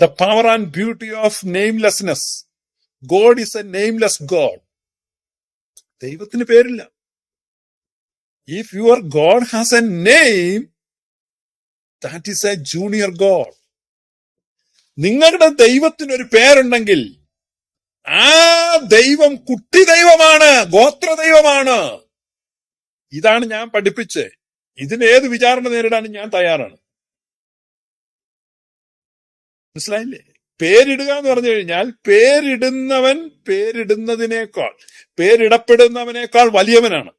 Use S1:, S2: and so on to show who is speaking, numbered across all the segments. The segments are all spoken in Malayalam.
S1: The power and beauty of namelessness God is a nameless God ദൈവത്തിന് പേരില്ല. If your God has a name that is a junior God നിങ്ങളുടെ ദൈവത്തിന് ഒരു പേരുണ്ടെങ്കിൽ ആ ദൈവം കുട്ടി ദൈവമാണ് ഗോത്ര ദൈവമാണ്. ഇതാണ് ഞാൻ പഠിപ്പിച്ച് ഇതിന് ഏത് വിചാരണ നേരിടാനും ഞാൻ തയ്യാറാണ്. മനസ്സിലായില്ലേ? പേരിടുക എന്ന് പറഞ്ഞു കഴിഞ്ഞാൽ പേരിടുന്നവൻ പേരിടുന്നതിനേക്കാൾ പേരിടപ്പെടുന്നവനേക്കാൾ വലിയവനാണ്.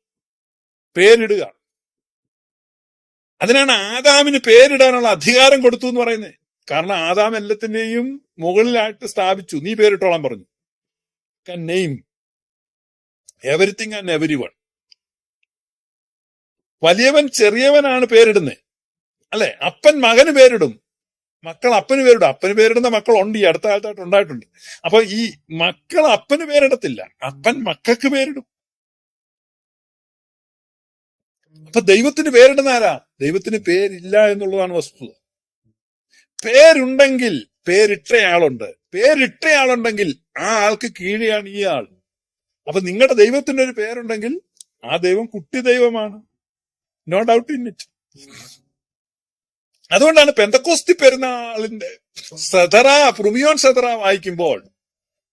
S1: പേരിടുക. അതിനാണ് ആദാമിന് പേരിടാനുള്ള അധികാരം കൊടുത്തു എന്ന് പറയുന്നത്. കാരണം ആദാം എല്ലാത്തിന്റെയും മുകളിലായിട്ട് സ്ഥാപിച്ചു. നീ പേരിട്ടോളാൻ പറഞ്ഞു. Name everything and every one വലിയവൻ ചെറിയവനാണ് പേരിടുന്നത്. അല്ലെ? അപ്പൻ മകന് പേരിടും. മക്കൾ അപ്പന് പേരിടും. അപ്പന് പേരിടുന്ന മക്കൾ ഉണ്ട് ഈ അടുത്ത കാലത്തായിട്ട് ഉണ്ടായിട്ടുണ്ട്. അപ്പൊ ഈ മക്കൾ അപ്പന് പേരിടത്തില്ല. അപ്പൻ മക്കൾക്ക് പേരിടും. അപ്പൊ ദൈവത്തിന് പേരിടുന്ന ആരാ? ദൈവത്തിന് പേരില്ല എന്നുള്ളതാണ് വസ്തുത. പേരുണ്ടെങ്കിൽ പേരിട്ടയാളുണ്ട്. പേരിട്ടയാളുണ്ടെങ്കിൽ ആ ആൾക്ക് കീഴെയാണ് ഈ ആൾ. അപ്പൊ നിങ്ങളുടെ ദൈവത്തിന്റെ ഒരു പേരുണ്ടെങ്കിൽ ആ ദൈവം കുട്ടി ദൈവമാണ്. നോ ഡൗട്ട് ഇൻ ഇറ്റ് അതുകൊണ്ടാണ് പെന്തക്കോസ്തി പെരുന്നാളിന്റെ സദറ പ്രുമിയോൻ സദറ വായിക്കുമ്പോൾ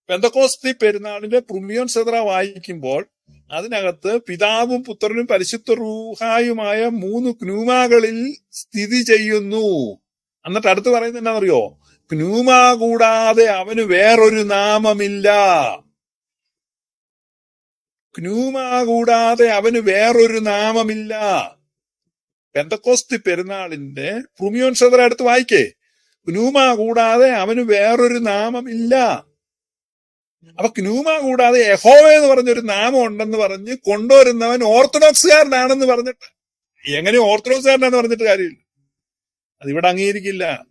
S1: പെന്തക്കോസ്തി പെരുന്നാളിന്റെ പ്രുമിയോൻ സദറ വായിക്കുമ്പോൾ അതിനകത്ത് പിതാവും പുത്രനും പരിശുദ്ധ റൂഹായുമായ മൂന്ന് ക്നൂമാകളിൽ സ്ഥിതി ചെയ്യുന്നു. എന്നിട്ട് അടുത്ത് പറയുന്നത് എന്താണെന്നറിയോ? ക്നൂമ കൂടാതെ അവന് വേറൊരു നാമമില്ല. ക്നൂമ കൂടാതെ അവന് വേറൊരു നാമമില്ല. പെന്തക്കോസ്തി പെരുന്നാളിന്റെ പ്രുമിയോൻ സദർ അടുത്ത് വായിക്കേ. ക്നൂമ കൂടാതെ അവന് വേറൊരു നാമം ഇല്ല. അപ്പൊ ക്നൂമ കൂടാതെ യഹോവ എന്ന് പറഞ്ഞൊരു നാമം ഉണ്ടെന്ന് പറഞ്ഞ് കൊണ്ടുവരുന്നവൻ ഓർത്തഡോക്സുകാരനാണെന്ന് പറഞ്ഞിട്ട്. എങ്ങനെ ഓർത്തഡോക്സുകാരനാന്ന് പറഞ്ഞിട്ട് കാര്യമില്ല. അതിവിടെ അംഗീകരിക്കില്ല.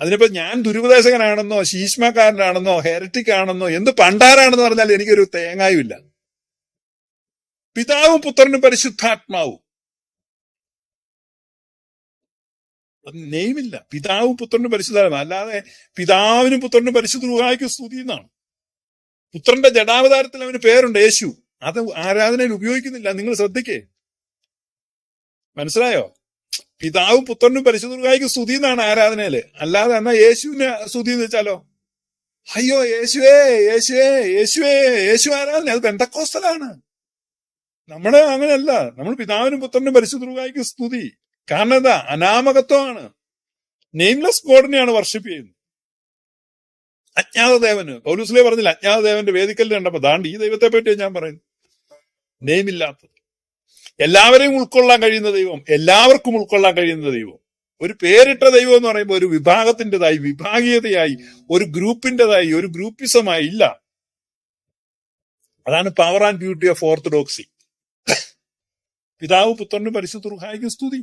S1: അതിനിപ്പോ ഞാൻ ദുരുപദേശകനാണെന്നോ ശീഷ്മക്കാരനാണെന്നോ ഹെരറ്റിക് ആണെന്നോ എന്ത് പണ്ടാരാണെന്ന് പറഞ്ഞാൽ എനിക്കൊരു തേങ്ങായുമില്ല. പിതാവും പുത്രനും പരിശുദ്ധാത്മാവും. അത് നെയ്മില്ല. പിതാവും പുത്രനും പരിശുദ്ധാത്മ അല്ലാതെ പിതാവിനും പുത്രനും പരിശുദ്ധ റുഹായ്ക്കും സ്തുതി എന്നാണ്. പുത്രന്റെ ജഡാവതാരത്തിൽ അവന് പേരുണ്ട് യേശു. അത് ആരാധനയിൽ ഉപയോഗിക്കുന്നില്ല. നിങ്ങൾ ശ്രദ്ധിക്കേ. മനസ്സിലായോ? പിതാവും പുത്രനും പരിശുദ്ധ റുഹായ്ക്കും സ്തുതി എന്നാണ് ആരാധനയിൽ അല്ലാതെ എന്നാ യേശുവിനെ സ്തുതി എന്ന് വെച്ചാലോ? അയ്യോ യേശുവേ യേശുവേ യേശുവേ യേശു ആരാധന അത് ബന്ധക്കോസ്തലാണ് നമ്മുടെ അങ്ങനെയല്ല. നമ്മൾ പിതാവിനും പുത്രനും പരിശുദ്ധ സ്തുതി. കാരണം എന്താ? അനാമകത്വമാണ്. നെയിംലെസ് ഗോഡിനെയാണ് വർഷിപ്പ് ചെയ്യുന്നത്. അജ്ഞാതദേവന്. പൗലൂസിലെ പറഞ്ഞില്ല അജ്ഞാതദേവന്റെ വേദിക്കലിൽ കണ്ടപ്പോ ദാണ്ട് ഈ ദൈവത്തെ പറ്റി ഞാൻ പറയുന്നത്. നെയ്മില്ലാത്തത് എല്ലാവരെയും ഉൾക്കൊള്ളാൻ കഴിയുന്ന ദൈവം എല്ലാവർക്കും ഉൾക്കൊള്ളാൻ കഴിയുന്ന ദൈവം. ഒരു പേരിട്ട ദൈവം എന്ന് പറയുമ്പോൾ ഒരു വിഭാഗത്തിന്റെതായി വിഭാഗീയതയായി ഒരു ഗ്രൂപ്പിന്റെതായി ഒരു ഗ്രൂപ്പിസമായി ഇല്ല. അതാണ് power and beauty of orthodoxy പിതാവ് പുത്രനും പരിശുദ്ധ റുഹായിക്കും സ്തുതി.